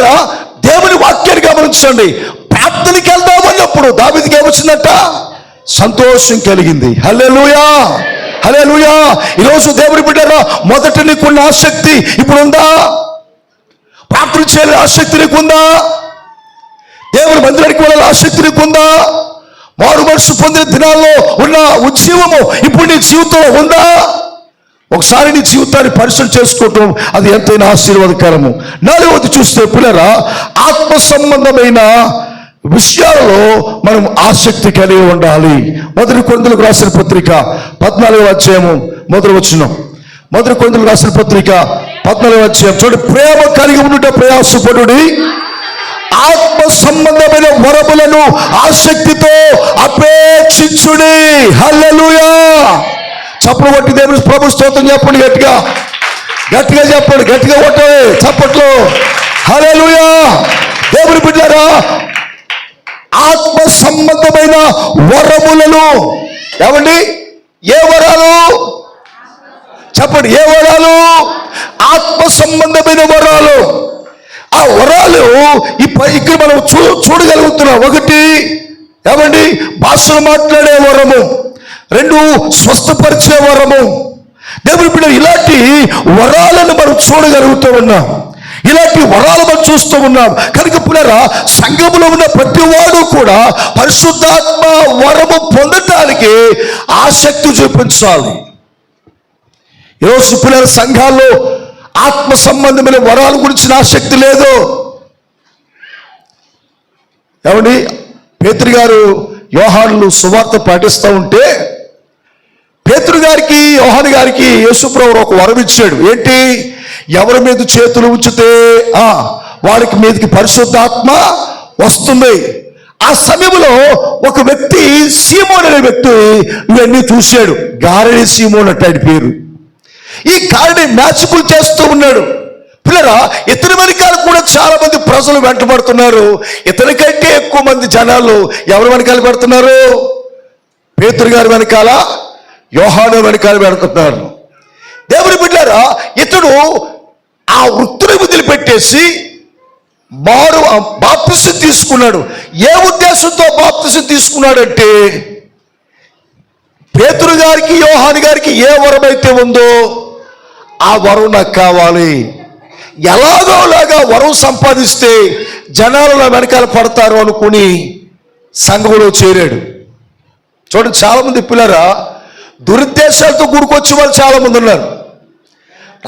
పిల్లరా దేవుని వాక్యాన్ని గమనించండి. ప్రార్థనకి వెళ్దామన్నప్పుడు దావిదికి ఏమొచ్చిందట? సంతోషం కలిగింది. హల్లెలూయా! హల్లెలూయా! ఈరోజు దేవుని బిడ్డరా మొదట నీకున్న ఆసక్తి ఇప్పుడు ఉందా ప్రార్థన చేయాలి ఆసక్తి నీకుందా? దేవుని మందిరానికి వెళ్ళాలి ఆసక్తి నీకుందా? మారు మనసు పొందిన దినాల్లో ఉన్న ఉద్యమము ఇప్పుడు నీ జీవితంలో ఉందా? ఒకసారి నీ జీవితాన్ని పరిశీలన చేసుకోవటం అది ఎంతైనా ఆశీర్వాదకరము. నాలుగవది చూస్తే పిల్లరా ఆత్మ సంబంధమైన విషయాలలో మనం ఆసక్తి కలిగి ఉండాలి. మొదటి కొందలకు రాసిన పత్రిక పద్నాలుగవ అధ్యాయము మొదటి వచ్చిన మొదటి కొందలకు రాసిన పత్రిక పద్నాలుగవ అధ్యాయం. చూడండి ప్రేమ కలిగి ఉండుట ప్రయాసపడుడి. ఆత్మ సంబంధమైన వరములను ఆసక్తితో అపేక్షించుడి. హల్లెలూయా! చప్పుడు కొట్టి దేవుని ప్రభు స్తోత్రం చెప్పండి గట్టిగా. గట్టిగా చెప్పండి గట్టిగా కొట్టండి చప్పట్లు. హల్లెలూయా. దేవుని బిడ్డారా ఆత్మ సంబంధమైన వరములను ఏమండి? ఏ వరాలు? చెప్పండి ఏ వరాలు? ఆత్మ సంబంధమైన వరాలు. ఆ వరాలు ఈ ఇక్కడ మనం చూ చూడగలుగుతున్నాం. ఒకటి ఏమండి? భాషలు మాట్లాడే వరము. రెండు స్వస్థపరిచే వరము. దేవుని బిడ్డ ఇలాంటి వరాలను మనం చూడగలుగుతూ ఉన్నాం. ఇలాంటి వరాలు మనం చూస్తూ ఉన్నాం. కనుక పునరా సంఘములో ఉన్న ప్రతివాడు కూడా పరిశుద్ధాత్మ వరము పొందటానికి ఆసక్తి చూపించాలి. ఈరోజు పునర సంఘాల్లో ఆత్మ సంబంధమైన వరాల గురించిన ఆసక్తి లేదు. ఏమండి? పేతురు గారు యోహానులు సువార్త పాటిస్తూ ఉంటే పేతురు గారికి యోహాను గారికి యేసుప్రభు ఒక వరం ఇచ్చాడు. ఏంటి? ఎవరి మీద చేతులు ఉంచితే ఆ వారికి మీదకి పరిశుద్ధాత్మ వస్తుంది. ఆ సమయంలో ఒక వ్యక్తి సీమోన్ అనే వ్యక్తి ఇవన్నీ చూశాడు. గారడి సీమోన్ అంటే ఆయన పేరు. ఈ గారడి మ్యాజికులు చేస్తూ ఉన్నాడు. పిల్లరా ఇతని వెనకాల కూడా చాలా మంది ప్రజలు వెంటబడుతున్నారు. ఇతని కంటే ఎక్కువ మంది జనాలు ఎవరి వెనకాల పెడుతున్నారు పేతురు గారి వెనకాల యోహాను వెనకాల పెడుతున్నారు దేవుని బిడ్డారా ఇతడు ఆ వృత్తిని వదిలిపెట్టేసి మారు బాప్తిసి తీసుకున్నాడు. ఏ ఉద్దేశంతో బాప్తిసి తీసుకున్నాడంటే పేతురు గారికి యోహాని గారికి ఏ వరం అయితే ఉందో ఆ వరం నాకు కావాలి. ఎలాగోలాగా వరం సంపాదిస్తే జనాలు వెనకాల పడతారు అనుకుని సంఘంలో చేరాడు. చూడండి చాలామంది పిల్లరా దురుద్దేశాలతో గుడికొచ్చే వాళ్ళు చాలా మంది ఉన్నారు.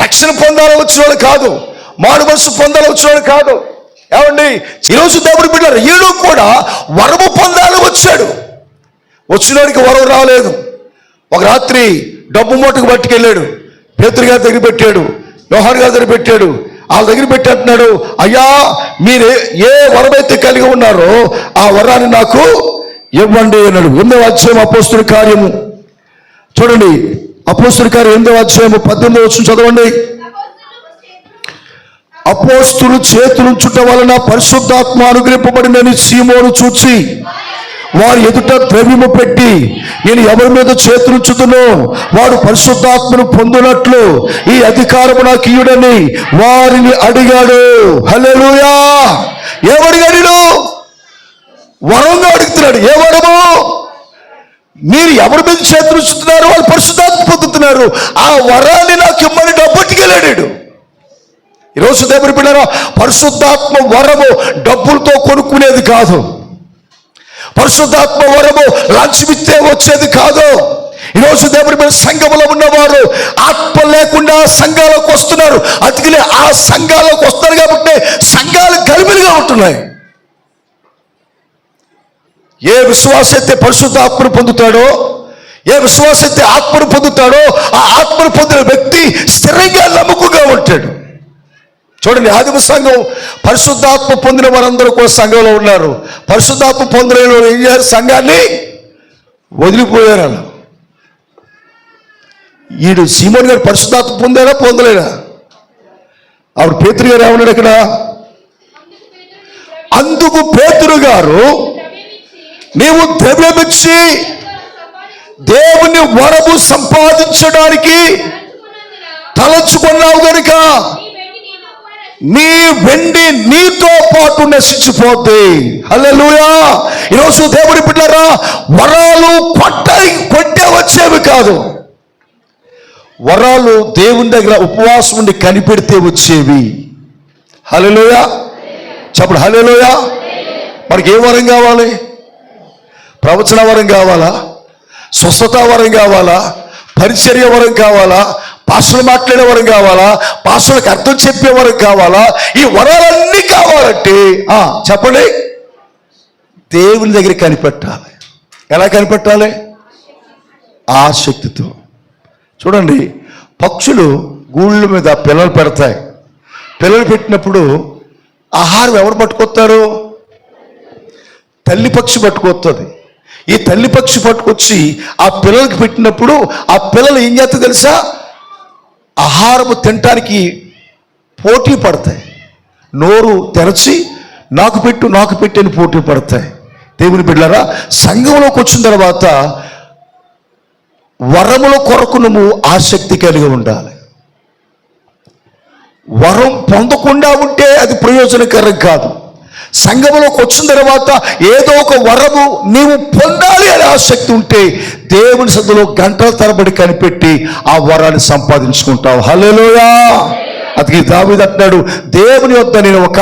రక్షణ పొందాలని వచ్చిన వాళ్ళు కాదు మాడు మనసు పొందాలని వచ్చిన వాళ్ళు కాదు. ఏమండి? ఈరోజు దేవుడు బిడ్డారు ఈయన కూడా వరము పొందాలని వచ్చాడు. వచ్చినోడికి వరం రాలేదు. ఒక రాత్రి డబ్బు మూటకు పట్టుకెళ్ళాడు. పేతురు గారి దగ్గర పెట్టాడు. యోహాన్ గారి దగ్గర పెట్టాడు. వాళ్ళ దగ్గర పెట్టి అంటున్నాడు అయ్యా మీరు ఏ- ఏ వరమైతే కలిగి ఉన్నారో ఆ వరాన్ని నాకు ఇవ్వండి అన్నాడు. ఎనిమిదవ అధ్యాయం అపోస్తుడి కార్యము. చూడండి అపోస్తుడి కార్యం ఎనిమిదవ అధ్యాయము పద్దెనిమిది వచ్చి చదవండి. అపోస్తులు చేతులుంచుట వలన పరిశుద్ధాత్మ అనుగ్రహింపబడినని సీమోను చూచి వారి ఎదుట ద్రవ్యము పెట్టి నేను ఎవరి మీద చేతులుంచుతునో వాడు పరిశుద్ధాత్మను పొందినట్లు ఈ అధికారము నాకు ఇయుడని వారిని అడిగాడు. హల్లెలూయా! ఏమడిగాడు వరంగా అడుగుతున్నాడు. ఏ వరము మీరు ఎవరి మీద చేతులుంచుతున్నారు వాళ్ళు పరిశుద్ధాత్మ పొందుతున్నారు. ఆ వరాన్ని నాకు ఇమ్మని డబ్బుట్టుకెళ్ళాడు ఈరోజు దేవుని పిల్లరా పరిశుద్ధాత్మ వరము డబ్బులతో కొనుక్కునేది కాదు. పరిశుద్ధాత్మ వరము లంచమిస్తే వచ్చేది కాదు. ఈరోజు దేవుని మీద సంఘములో ఉన్నవారు ఆత్మ లేకుండా సంఘాలకు వస్తున్నారు. అందుకనే ఆ సంఘాలకు వస్తారు కాబట్టి సంఘాలు గలిబిలిగా ఉంటున్నాయి. ఏ విశ్వాసైతే పరిశుద్ధాత్మను పొందుతాడో ఏ విశ్వాసైతే ఆత్మను పొందుతాడో ఆ ఆత్మను పొందిన వ్యక్తి స్థిరంగా నమ్మకంగా ఉంటాడు. చూడండి ఆదిమ సంఘం పరిశుద్ధాత్మ పొందిన వారందరూ కూడా సంఘంలో ఉన్నారు. పరిశుద్ధాత్మ పొందిన ఏం చేశారు సంఘాన్ని వదిలిపోయారు అలా. ఈడు సీమోన్ గారు పరిశుద్ధాత్మ పొందారా పొందలేదా ఆవిడ పేతురు గారు ఏమన్నాడు ఇక్కడ? అందుకు పేతురు గారు నీవు ద్రవ్యమిచ్చి దేవుని వరము సంపాదించడానికి తలచుకున్నావు గనుక నీ వెండి నీతో పాటు నశించిపోద్ది. హల్లెలూయా. ఈరోజు దేవుడి బిడ్డరా వరాలు కొట్టాయి కొట్టే వచ్చేవి కాదు. వరాలు దేవుని దగ్గర ఉపవాసం ఉండి కనిపెడితే వచ్చేవి. హలోయా చెప్పడు హలోయా మనకి ఏ వరం కావాలి? ప్రవచన వరం కావాలా? స్వస్థత వరం కావాలా? పరిచర్య వరం కావాలా? పాసులు మాట్లాడే వరం కావాలా? పాసులకు అర్థం చెప్పే వరం కావాలా? ఈ వరాలన్నీ కావాలంటే చెప్పండి. దేవుని దగ్గర కనిపెట్టాలి. ఎలా కనిపెట్టాలి? ఆసక్తితో చూడండి పక్షులు గూళ్ళ మీద పిల్లలు పెడతాయి. పిల్లలు పెట్టినప్పుడు ఆహారం ఎవరు పట్టుకొస్తారు? తల్లి పక్షి పట్టుకొస్తుంది ఈ తల్లి పక్షి పట్టుకొచ్చి ఆ పిల్లలకి పెట్టినప్పుడు ఆ పిల్లలు ఏం చేస్తుంది తెలుసా? ఆహారము తినటానికి పోటీ పడతాయి. నోరు తెరచి నాకు పెట్టు నాకు పెట్టి అని పోటీ పడతాయి. దేవుని బిడ్డారా సంఘంలోకి వచ్చిన తర్వాత వరముల కొరకు నువ్వు ఆసక్తి కలిగి ఉండాలి. వరం పొందకుండా ఉంటే అది ప్రయోజనకరం కాదు. సంఘములోకి వచ్చిన తర్వాత ఏదో ఒక వరము నీవు పొందాలి అనే ఆసక్తి ఉంటే దేవుని సద్దులో గంటల తరబడి కనిపెట్టి ఆ వరాన్ని సంపాదించుకుంటావు. హలోయా అతనికి దావిది అంటున్నాడు దేవుని వద్ద నేను ఒక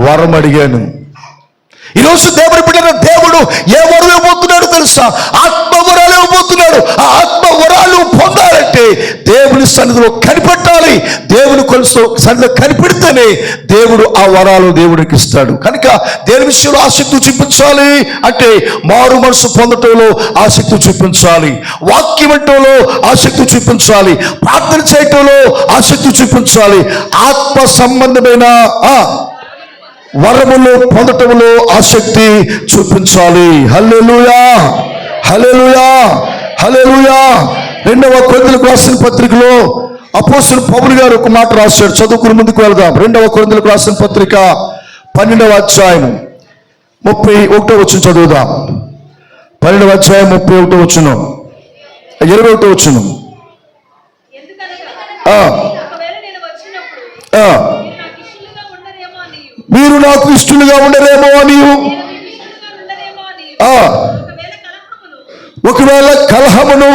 వరం అడిగాను. ఈరోజు దేవుడి పెట్టిన దేవుడు ఏ వరం ఇవ్వబోతున్నాడు తెలుసా? ఆత్మ వరాలు ఇవ్వబోతున్నాడు. ఆ ఆత్మ వరాలు పొందాలంటే దేవుని సన్నిధిలో కనిపెట్టాలి. దేవుని కొలుసు సన్నిధిలో కనిపెడితేనే దేవుడు ఆ వరాలు దేవుడికి ఇస్తాడు. కనుక దేని విషయంలో ఆసక్తి చూపించాలి అంటే మారు మనసు పొందటంలో ఆసక్తి చూపించాలి. వాక్యం వినటంలో ఆసక్తి చూపించాలి. ప్రార్థన చేయటంలో ఆసక్తి చూపించాలి. ఆత్మ సంబంధమైన ఆ వరములు పొందటంలో ఆసక్తి చూపించాలి. హల్లెలూయా! హల్లెలూయా హల్లెలూయా. రెండవ కొరింథీయులకు రాసిన పత్రికలో అపోస్తులు పౌలు గారు ఒక మాట రాశాడు చదువుకుని ముందుకు వెళ్దాం. రెండవ కొరింథీయులకు రాసిన పత్రిక పన్నెండవ అధ్యాయం ముప్పై ఒకటో వచ్చిన చదువుదాం. పన్నెండవ అధ్యాయం ముప్పై ఒకటో వచ్చిన ఇరవై ఒకటో వచ్చిన మీరు నాకు ఇష్టలుగా ఉండరేమో మీరు నాకు ఇష్టలుగా ఉండరేమో అని అని నేను మీకు ఇష్టలుగా ఉండరేమో అని ఆ. ఒకవేళ కలహమును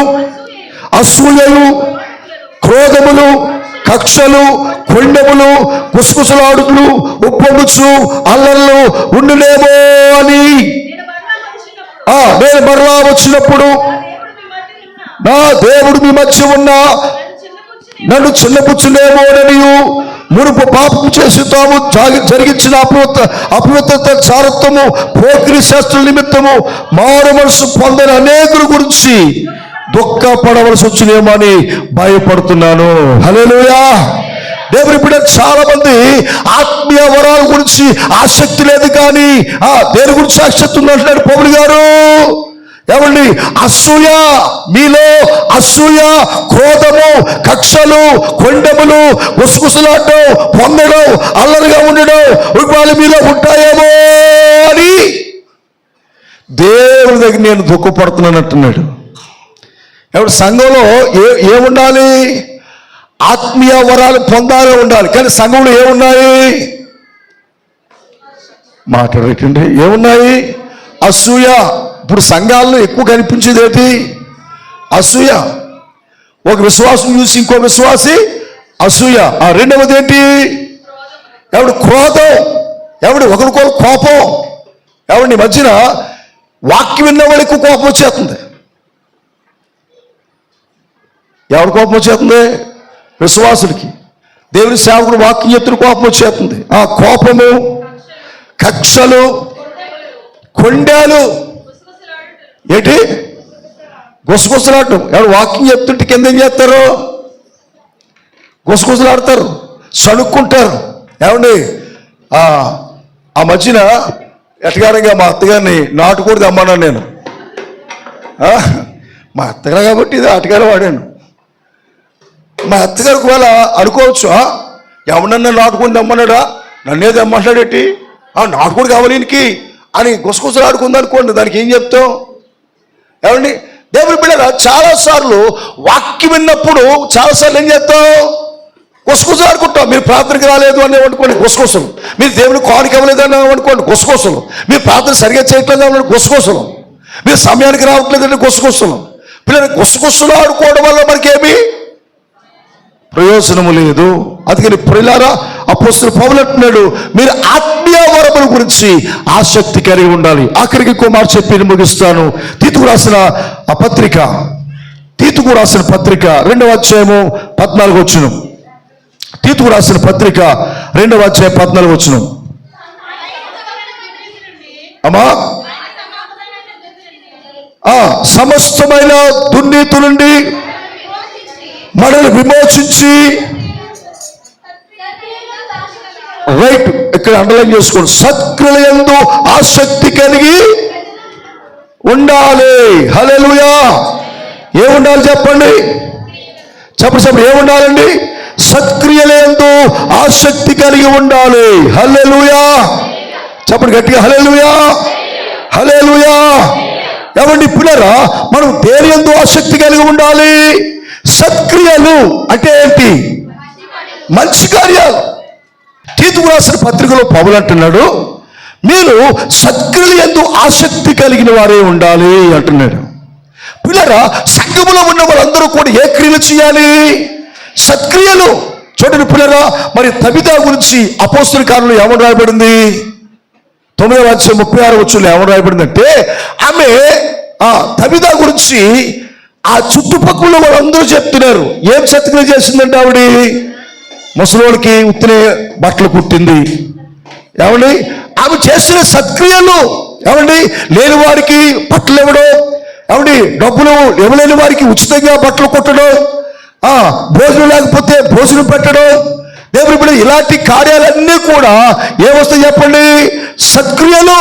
అసూయలు క్రోధములు కక్షలు కొండములు గుసగుసలాడులు ఉప్పొంగుచు అల్లర్లు ఉండునేమో అని. నేను మరలా వచ్చినప్పుడు నా దేవుడు మీ మధ్య ఉన్న. నన్ను చిన్నపుచ్చునే నన్ను చిన్నపుచ్చునేమోననియు మునుపు పాపం చేసి తాము జాగి- జరిగించిన అపవిత్ర అపవిత్రత చారత్వము పోకిరి శాస్త్ర నిమిత్తము మారు మనసు పొందని అనేకుల గురించి దుఃఖపడవలసి వచ్చినేమో అని భయపడుతున్నాను. హల్లెలూయా! దేవుడు ఇప్పుడే చాలా మంది ఆత్మీయ వరాల గురించి ఆసక్తి లేదు కానీ ఆ దేని గురించి ఆసక్తి ఉందంటున్నాడు పౌలు గారు? ఏమండి? అసూయ మీలో అసూయ క్రోధము కక్షలు కొండములు గుసగుసలాడటం పొందడం అల్లరిగా ఉండడం వాళ్ళ మీలో ఉంటాయేమో అని దేవుని దగ్గర నేను దుఃఖపడుతున్నానంటున్నాడు. ఎవడు సంఘంలో ఏ ఏముండాలి? ఆత్మీయ వరాలు పొందాలి ఉండాలి. కానీ సంఘంలో ఏమున్నాయి? మాట్లాడేటండి. ఏమున్నాయి? అసూయ. ఇప్పుడు సంఘాల్లో ఎక్కువ కనిపించేది ఏంటి అసూయ. ఒక విశ్వాసం చూసి ఇంకో విశ్వాసి అసూయ. ఆ రెండవది ఏంటి? ఎవడు క్రోధం ఎవడు ఒకరికొకరు కోపం ఎవడి మధ్యన వాక్యం విన్నవాడు ఎక్కువ కోపం వచ్చేస్తుంది. ఎవరి కోపం వచ్చేస్తుంది? విశ్వాసుడికి. దేవుని సేవకుడు వాక్యం చెప్తున్న కోపం వచ్చేస్తుంది. ఆ కోపము కక్షలు కొండాలు ఏంటి? గుసగుసలాడటం. ఎవరు వాకింగ్ చెప్తుంటే కింద ఏం చేస్తారు? గుసగుసలాడతారు. సణుక్కుంటారు. ఏమండి? ఆ మధ్యన ఎట్టగారంగా మా అత్తగారిని నాటుకోడి తెమ్మన్నాను నేను. మా అత్తగారు కాబట్టి ఇది అటగారు వాడాను. మా అత్తగారు ఒకవేళ అనుకోవచ్చు? ఎవడన్నా నాటుకొని తెమ్మన్నాడా? నన్నే తెమ్మంటాడేటి ఆ కావాలి ఈయనకి అని గుసగుసలు ఆడుకుంది దానికి ఏం చెప్తాం? ఏమండి? దేవుని బిడ్డరా చాలాసార్లు వాక్యం విన్నప్పుడు చాలాసార్లు ఏం చేస్తాం గుసగుస ఆడుకుంటాం మీరు ప్రార్థనకి రాలేదు అని అనుకోండి గుసగుసలు మీరు దేవుని కానుక ఇవ్వలేదు అని అనుకోండి గుసగుసలు మీరు ప్రార్థన సరిగా చేయట్లేదు అని గుసగుసలు మీరు సమయానికి రావట్లేదంటే గుసగుసలు పిల్లలు గుసగుసలు ఆడుకోవడం వల్ల మనకేమి? ప్రయోజనము లేదు. అందుకని పిల్లారా అపోస్తులు పౌలు అంటున్నాడు మీరు ఆత్మీయ వరముల గురించి ఆసక్తి కలిగి ఉండాలి. ఆఖరికి కుమార్ చెప్పి ముగిస్తాను. తీతుకు రాసిన ఆ పత్రిక తీతుకు రాసిన పత్రిక రెండవ అధ్యాయము పద్నాలుగు వచ్చును. తీతుకు రాసిన పత్రిక రెండవ అధ్యాయం పద్నాలుగు వచ్చును. అమ్మా? ఆ సమస్తమైన దుర్నీతి నుండి మనల్ని విమోచించి రైట్ ఇక్కడ అండర్లైన్ చేసుకోండి. సత్క్రియలందు ఆసక్తి కలిగి ఉండాలి. హల్లెలూయా. ఏముండాలి చెప్పండి? చెప్పండి చెప్పండి. ఏముండాలండి? సత్క్రియలందు ఆసక్తి కలిగి ఉండాలి. హలెలుయా చెప్పండి గట్టిగా హలెలుయా హల్లెలూయా. ఏమండి పిల్లరా మనం దేని ఎందు ఆసక్తి కలిగి ఉండాలి? సత్క్రియలు అంటే ఏంటి? మంచి కార్యాలు. తీతుకు రాసిన పత్రికలో పౌలు అంటున్నాడు మీరు సత్క్రియలు ఎందు ఆసక్తి కలిగిన వారే ఉండాలి అంటున్నాడు. పిల్లరా సంఘములో ఉన్న వాళ్ళందరూ కూడా ఏ క్రియలు చేయాలి? సత్క్రియలు. చూడండి పిల్లరా మరి తబితా గురించి అపోస్తుల కాలంలో ఏమని రాయబడింది? తొమ్మిదవ అధ్యాయం ముప్పై ఆరు వచ్చులు ఏమని రాయబడిందంటే ఆమె ఆ తబితా గురించి ఆ చుట్టుపక్కల వాళ్ళందరూ చెప్తున్నారు. ఏం సత్క్రియ చేసిందంటే ఆవిడ? ముసలోడికి ఉత్తినే బట్టలు కుట్టింది. ఏమండి? ఆమె చేసిన సత్క్రియలు ఏమండి? లేని వారికి బట్టలు ఇవ్వడం. ఏమండి? డబ్బులు ఇవ్వలేని వారికి ఉచితంగా బట్టలు కుట్టడం. ఆ భోజనం లేకపోతే భోజనం పెట్టడం. దేవుడి ఇప్పుడు ఇలాంటి కార్యాలన్నీ కూడా ఏమొస్తాయి చెప్పండి? సత్క్రియలు.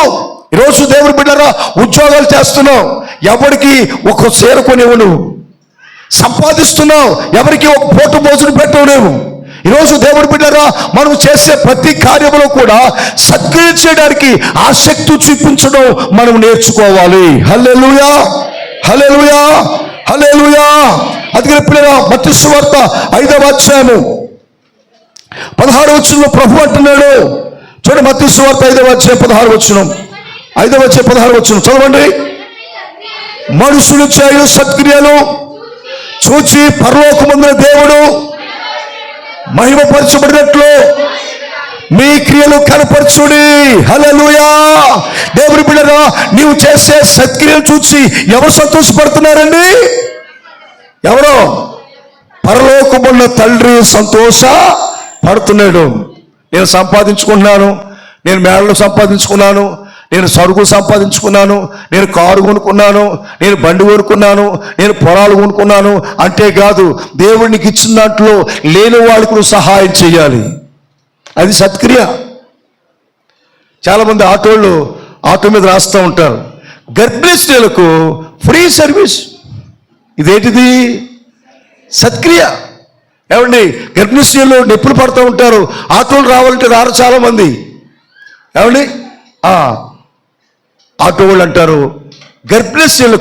ఈరోజు దేవుడి బిడ్డరా ఉద్యోగాలు చేస్తున్నావు ఎవరికి ఒక చేరుకొని ఇవ్వను సంపాదిస్తున్నావు ఎవరికి ఒక పూట భోజనం పెట్టవు లేవు ఈరోజు దేవుడు బిడ్డరా మనం చేసే ప్రతి కార్యంలో కూడా సత్క్రియ చేయడానికి ఆసక్తి చూపించడం మనం నేర్చుకోవాలి. హల్లెలూయా! హల్లెలూయా! హల్లెలూయా! అందుకని పిల్లరా మత్తి సువార్త ఐదవ అధ్యాయము. పదహారు వచ్చిన ప్రభు అంటున్నాడు. చూడండి మత్తి సువార్త ఐదవ అధ్యాయం పదహారు వచ్చిన ఐదవ అధ్యాయం పదహారు వచ్చిన చదవండి. మనుషులు చేయు సత్క్రియలు చూచి పరలోకమందున దేవుడు మహిమపరచబడినట్లు మీ క్రియలు కనపరచుడి. హలలుయా దేవుడి బిడ్డరా నీవు చేసే సత్క్రియలు చూసి ఎవరు సంతోషపడుతున్నారండి? ఎవరో? పరలోకమున్న తండ్రి సంతోష పడుతున్నాడు. నేను సంపాదించుకుంటున్నాను. నేను మేడలు సంపాదించుకున్నాను. నేను సరుకులు సంపాదించుకున్నాను నేను కారు కొనుక్కున్నాను నేను బండి కొనుక్కున్నాను నేను పొలాలు కొనుక్కున్నాను అంటే కాదు దేవుడికి ఇచ్చిన దాంట్లో లేని వాళ్ళకు నువ్వు సహాయం చేయాలి. అది సత్క్రియ. చాలామంది ఆటోళ్ళు ఆటో మీద రాస్తూ ఉంటారు. గర్భిణీ స్త్రీలకు ఫ్రీ సర్వీస్. ఇదేంటిది? సత్క్రియ. ఏమండి? గర్భిణీ స్త్రీలు నొప్పులు పడుతూ ఉంటారు. ఆటోలు రావాలంటే రారు చాలామంది. ఏమండి? ఆటో వాళ్ళు అంటారు గర్భిణీ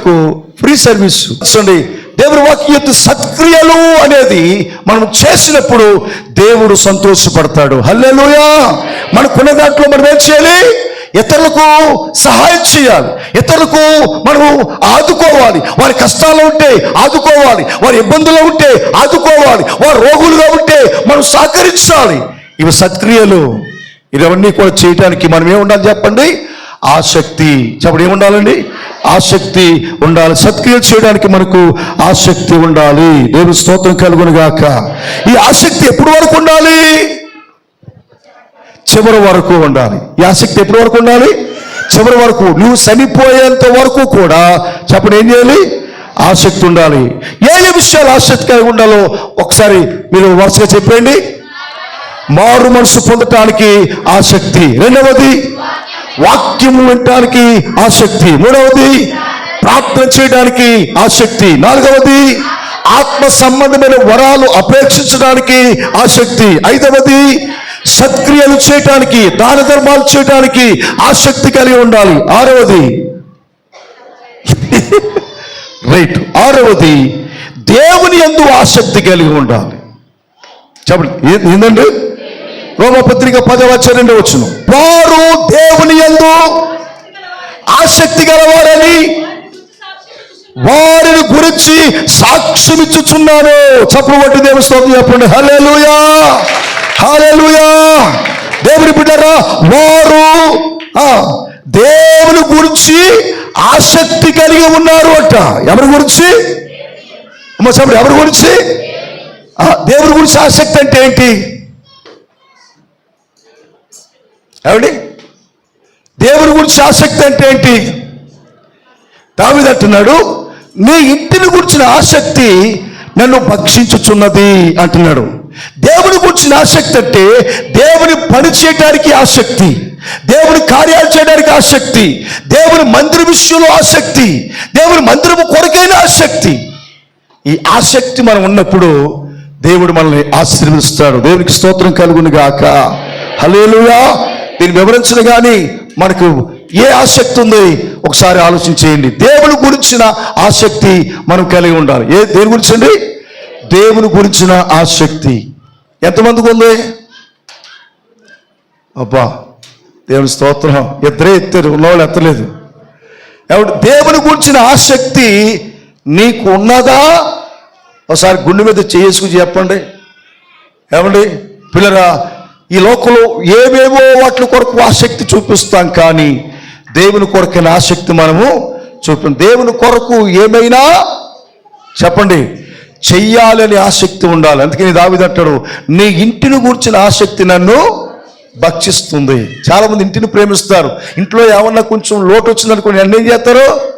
ఫ్రీ సర్వీస్ చూడండి దేవుడు వాక్య యొక్క సత్క్రియలు అనేది మనం చేసినప్పుడు దేవుడు సంతోషపడతాడు. హల్లెలుయా! మనకున్న దాంట్లో మనం ఏం చేయాలి? ఇతరులకు సహాయం చేయాలి. ఇతరులకు మనము ఆదుకోవాలి. వారి కష్టాలు ఉంటే ఆదుకోవాలి. వారి ఇబ్బందులు ఉంటే ఆదుకోవాలి. వారు రోగులుగా ఉంటే మనం సహకరించాలి. ఇవి సత్క్రియలు. ఇవన్నీ కూడా చేయటానికి మనం ఏముండాలి చెప్పండి? ఆసక్తి చెప్పండి ఏముండాలండి? ఆసక్తి ఉండాలి. సత్క్రియ చేయడానికి మనకు ఆసక్తి ఉండాలి. దేవుని స్తోత్రం కలుగునుగాక. ఈ ఆసక్తి ఎప్పటి వరకు ఉండాలి? చివరి వరకు ఉండాలి. ఈ ఆసక్తి ఎప్పటి వరకు ఉండాలి? చివరి వరకు. నువ్వు చనిపోయేంత వరకు కూడా చెప్పండి ఏం చేయాలి? ఆసక్తి ఉండాలి. ఏ ఏ విషయాలు ఆసక్తి కలిగి ఉండాలో ఒకసారి మీరు వరుసగా చెప్పండి. మారు మనసు పొందటానికి ఆసక్తి. రెండవది వాక్యం వినటానికి ఆసక్తి. మూడవది ప్రార్థన చేయడానికి ఆసక్తి. నాలుగవది ఆత్మ సంబంధమైన వరాలు అపేక్షించడానికి ఆసక్తి. ఐదవది సత్క్రియలు చేయటానికి దాన ధర్మాలు చేయటానికి ఆసక్తి కలిగి ఉండాలి. ఆరవది రైట్. ఆరవది దేవుని ఎందు ఆసక్తి కలిగి ఉండాలి. చెప్పండి ఏంటండి రోమపత్రిక పదవచ్చ రెండు వచ్చును. వారు దేవుని ఎందు ఆసక్తి గలవారని వారిని గురించి సాక్ష్యం ఇచ్చుచున్నాను చప్పుడు బట్టి దేవుని స్తోత్రం చెప్పండి. హల్లెలూయా! హల్లెలూయా! దేవుని బిడ్డరా వారు ఆ, దేవుని గురించి ఆసక్తి కలిగి ఉన్నారు అంట. ఎవరి గురించి? అమ్మ చెప్పండి ఎవరి గురించి? ఆ, దేవుని గురించి ఆసక్తి అంటే ఏంటి? ఏమండి దేవుని గురించి ఆసక్తి అంటే ఏంటి? దావిది అంటున్నాడు నీ ఇంటిని గురించిన ఆసక్తి నన్ను భక్షించుచున్నది అంటున్నాడు. దేవుని గురించిన ఆసక్తి అంటే దేవుని పని చేయడానికి ఆసక్తి దేవుని కార్యాలు చేయడానికి ఆసక్తి దేవుని మందిర విషయంలో ఆసక్తి దేవుని మందిరము కొరకైన ఆసక్తి. ఈ ఆసక్తి మనం ఉన్నప్పుడు దేవుడు మనల్ని ఆశీర్వదిస్తాడు. దేవునికి స్తోత్రం కలుగును గాక హలేలుయా దీన్ని వివరించను కానీ మనకు ఏ ఆసక్తి ఉంది ఒకసారి ఆలోచించేయండి. దేవుని గురించిన ఆసక్తి మనం కలిగి ఉండాలి. ఏ దేని గురించి అండి దేవుని గురించిన ఆసక్తి. ఎంతమందికి ఉంది? అబ్బా దేవుని స్తోత్రం. ఇద్దరే ఎత్తారు ఉన్నవాళ్ళు ఎత్తలేదు. ఎవడు దేవుని గురించిన ఆసక్తి నీకు ఉన్నదా? ఒకసారి గుండె మీద చేసుకుని చెప్పండి. ఏమండి? పిల్లరా ఈ లోకంలో ఏవేవో వాటి కొరకు ఆసక్తి చూపిస్తాం కానీ దేవుని కొరకైన ఆసక్తి మనము చూపి దేవుని కొరకు ఏమైనా చెప్పండి చెయ్యాలని ఆసక్తి ఉండాలి. అందుకని దావిదంటాడు నీ ఇంటిని కూర్చిన ఆసక్తి నన్ను భక్షిస్తుంది. చాలామంది ఇంటిని ప్రేమిస్తారు. ఇంట్లో ఏమన్నా కొంచెం లోటు వచ్చిందనుకోండి అన్నీ ఏం చేస్తారు?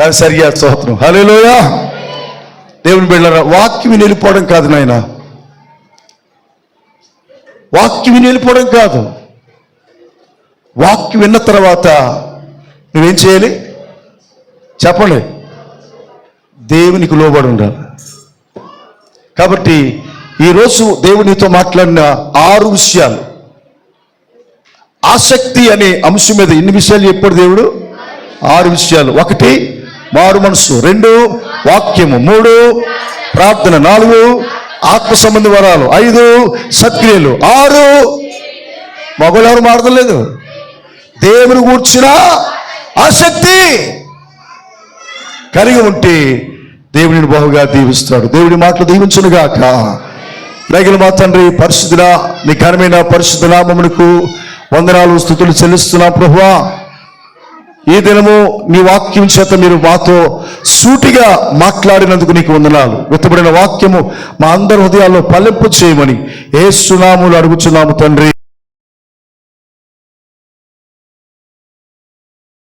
దాన్ని సరిగా స్తోత్రం హలోయా దేవుని బిళ్ళరా వాక్యం నిలిపోవడం వెళ్ళిపోవడం కాదు నాయన. వాక్యం విని వెళ్ళిపోవడం కాదు. వాక్యం విన్న తర్వాత నువ్వేం చేయాలి? చెప్పండి. దేవునికి లోబడి ఉండాలి. కాబట్టి ఈరోజు దేవునితో మాట్లాడిన ఆరు విషయాలు. ఆసక్తి అనే అంశం మీద ఎన్ని విషయాలు చెప్పాడు దేవుడు? ఆరు విషయాలు. ఒకటి మారు మనసు రెండు వాక్యము. మూడు ప్రార్థన. నాలుగు ఆత్మ సంబంధ వరాలు. ఐదు సత్క్రియలు. ఆరు మగవాళ్ళు ఎవరు మారదలేదు దేవుని కూర్చిన ఆసక్తి కలిగి ఉంటే దేవుడిని బహుగా దీవిస్తాడు. దేవుడి మాటలు దీవించునుగాక. రగిల మా తండ్రి పరిశుద్ధుల నీ ఘనమైన పరిశుద్ధ నామమునకు వందనాలు స్థుతులు చెల్లిస్తున్నా ప్రభువా. ఈ దినము నీ వాక్యం చేత మీరు మాతో సూటిగా మాట్లాడినందుకు నీకు వందనాలు. వెత్తబడిన వాక్యము మా అందరి హృదయాల్లో పల్లెంపు చేయమని ఏ సునాములు అడుగుచున్నాము తండ్రి.